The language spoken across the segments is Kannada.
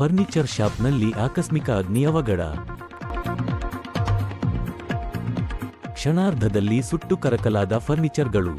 ಫರ್ನಿಚರ್ ಶಾಪ್ನಲ್ಲಿ ಆಕಸ್ಮಿಕ ಅಗ್ನಿ ಅವಘಡ. ಕ್ಷಣಾರ್ಧದಲ್ಲಿ ಸುಟ್ಟು ಕರಕಲಾದ ಫರ್ನಿಚರ್ಗಳು.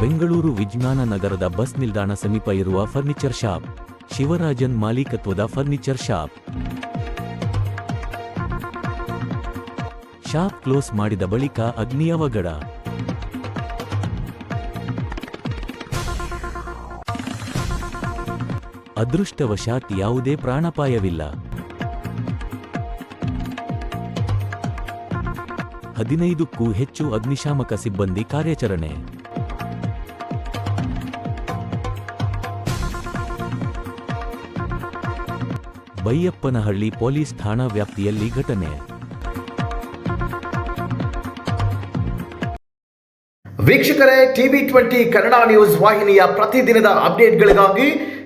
ಬೆಂಗಳೂರು ವಿಜ್ಞಾನ ನಗರದ ಬಸ್ ನಿಲ್ದಾಣ ಸಮೀಪ ಇರುವ ಫರ್ನಿಚರ್ ಶಾಪ್, ಶಿವರಾಜನ್ ಮಾಲೀಕತ್ವದ ಫರ್ನಿಚರ್ ಶಾಪ್. ಶಾಪ್ ಕ್ಲೋಸ್ ಮಾಡಿದ ಬಳಿಕ ಅಗ್ನಿ ಅವಘಡ. ಅದೃಷ್ಟವಶಾತ್ ಯಾವುದೇ ಪ್ರಾಣಾಪಾಯವಿಲ್ಲ. ಹದಿನೈದಕ್ಕೂ ಹೆಚ್ಚು ಅಗ್ನಿಶಾಮಕ ಸಿಬ್ಬಂದಿ ಕಾರ್ಯಾಚರಣೆ. ಬೈಯಪ್ಪನಹಳ್ಳಿ ಪೊಲೀಸ್ ಠಾಣಾ ವ್ಯಾಪ್ತಿಯಲ್ಲಿ ಘಟನೆ. ವೀಕ್ಷಕರೇ, ಟಿವಿ ಟ್ವೆಂಟಿ ಕನ್ನಡ ನ್ಯೂಸ್ ವಾಹಿನಿಯ ಪ್ರತಿದಿನದ ಅಪ್ಡೇಟ್ಗಳಿಗಾಗಿ